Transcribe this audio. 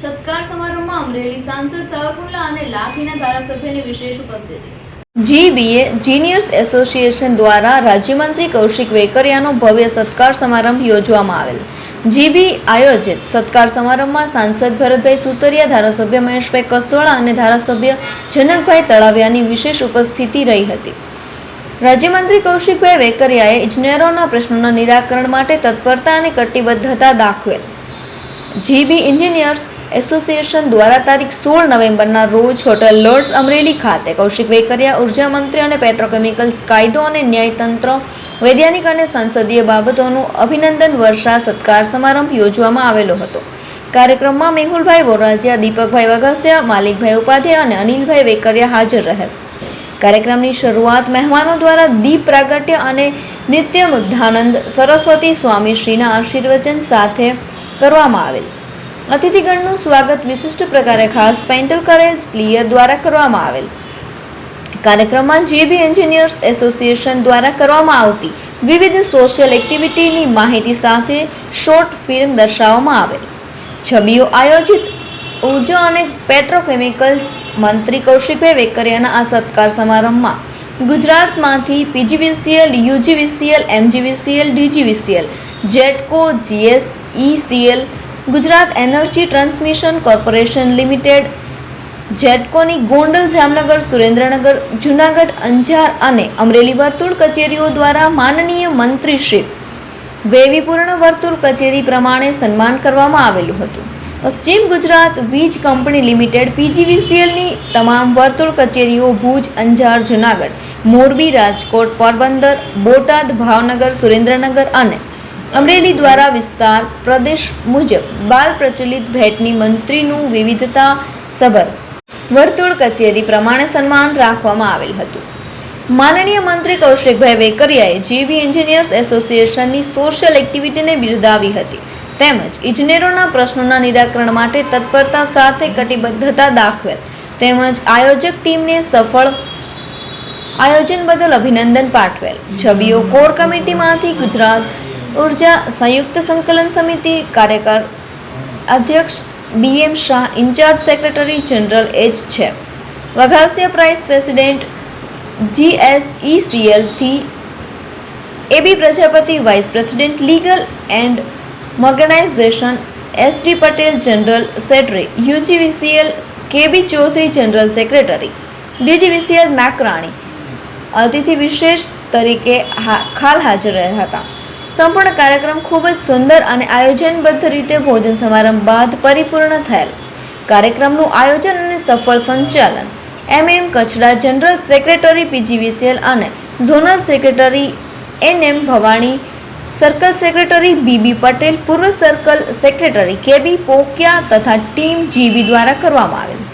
સત્કાર સમારોહમાં અમરેલી સાંસદ સાવરકુંડલા અને લાઠીના ધારાસભ્યની વિશેષ ઉપસ્થિતિ. જીબીએ જીનિયર્સ એસોસિએશન દ્વારા રાજ્યમંત્રી કૌશિક વેકરિયાનો ભવ્ય સત્કાર સમારંભ યોજવામાં આવેલ. જીબી આયોજિત સત્કાર સમારંભમાં સાંસદ ભરતભાઈ સુતરિયા, ધારાસભ્ય મહેશભાઈ કસોળા અને ધારાસભ્ય જનકભાઈ તળાવિયાની વિશેષ ઉપસ્થિતિ રહી હતી. રાજ્યમંત્રી કૌશિકભાઈ વેકરિયાએ ઇજનેરોના પ્રશ્નોના નિરાકરણ માટે તત્પરતા અને કટિબદ્ધતા દાખવેલ. જીબી એન્જિનિયર્સ એસોસિએશન દ્વારા તારીખ સોળ નવેમ્બરના રોજ હોટલ લોર્ડ્સ અમરેલી ખાતે કૌશિક વેકરિયા, ઊર્જા મંત્રી અને પેટ્રોકેમિકલ્સ કાયદો અને ન્યાયતંત્ર વૈજ્ઞાનિક અને સંસદીય બાબતોનું અભિનંદન વર્ષા સત્કાર સમારંભ યોજવામાં આવેલો હતો. કાર્યક્રમમાં મેહુલભાઈ વોરાજિયા, દીપકભાઈ વઘસિયા, માલિકભાઈ ઉપાધ્યાય અને અનિલભાઈ વેકરિયા હાજર રહેલ. કાર્યક્રમની શરૂઆત મહેમાનો દ્વારા દીપ પ્રાગટ્ય અને નિત્ય મુગ્ધાનંદ સરસ્વતી સ્વામી શ્રીના આશીર્વચન સાથે કરવામાં આવેલ. અતિથિગણનું સ્વાગત વિશિષ્ટ પ્રકારે ખાસ પેન્ટલ કરેલ ક્લિયર દ્વારા કરવામાં આવેલ. કાર્યક્રમમાં જીબી એન્જિનિયર્સ એસોસિએશન દ્વારા કરવામાં આવતી વિવિધ સોશિયલ એક્ટિવિટીની માહિતી સાથે શોર્ટ ફિલ્મ દર્શાવવામાં આવેલ. છબીઓ આયોજિત ઊર્જા અને પેટ્રોકેમિકલ્સ મંત્રી કૌશિકભાઈ વેકરિયાના આ સત્કાર સમારંભમાં ગુજરાતમાંથી PGVCL UGVCL MGVCL DGVCL GETCO GS ECL Gujarat energy transmission corporation limited, જેટકોની Gondal, Jamnagar, Surendranagar, Junagadh, Anjar અને અમરેલી વર્તુળ કચેરીઓ દ્વારા માનનીય મંત્રીશ્રી વૈવિપૂર્ણ વર્તુળ કચેરી પ્રમાણે સન્માન કરવામાં આવેલું હતું. પશ્ચિમ ગુજરાત વીજ કંપની લિમિટેડ પીજીવીસીએલની તમામ વર્તુળ કચેરીઓ ભુજ, અંજાર, જુનાગઢ, મોરબી, રાજકોટ, પોરબંદર, બોટાદ, ભાવનગર, સુરેન્દ્રનગર અને અમરેલી દ્વારા વિસ્તાર પ્રદેશ મુજબ બાલ પ્રચલિત ભેટની મંત્રીનું વિવિધતા સભર. વર્તુળ કચેરી પ્રમાણે સન્માન રાખવામાં આવેલ હતું. માનનીય મંત્રી કૌશિકભાઈ વેકરિયાએ જીવી એન્જિનિયર્સ એસોસિએશનની સોશિયલ એક્ટિવિટીને બિરદાવી હતી. તેમજ ઇજનેરોના પ્રશ્નોના નિરાકરણ માટે તત્પરતા સાથે કટિબદ્ધતા દાખવેલ. તેમજ આયોજક ટીમને સફળ આયોજન બદલ અભિનંદન પાઠવેલ. છબીઓ કોર કમિટીમાંથી ગુજરાત ઊર્જા સંયુક્ત સંકલન સમિતિ કાર્યકર અધ્યક્ષ BM Shah in charge secretary general H છે. વઘાસિયા પ્રાઇસ president જીએસઈસીએલથી AB Prajapati vice president legal and organisation S D Patel general secretary UGVCL KB Chaudhary general secretary DGVCL Nakrani અતિથિ વિશેષ તરીકે ખાલ હાજર રહ્યા હતા. સંપૂર્ણ કાર્યક્રમ ખૂબ જ સુંદર અને આયોજનબદ્ધ રીતે ભોજન સમારંભ બાદ પરિપૂર્ણ થયેલ. કાર્યક્રમનું આયોજન અને સફળ સંચાલન M M Kachda general secretary PGVCL અને zonal secretary N M Bhavani, circle secretary BB Patel, પૂર્વ સર્કલ સેક્રેટરી કેબી પોકિયા તથા ટીમ જીબી દ્વારા કરવામાં આવેલ.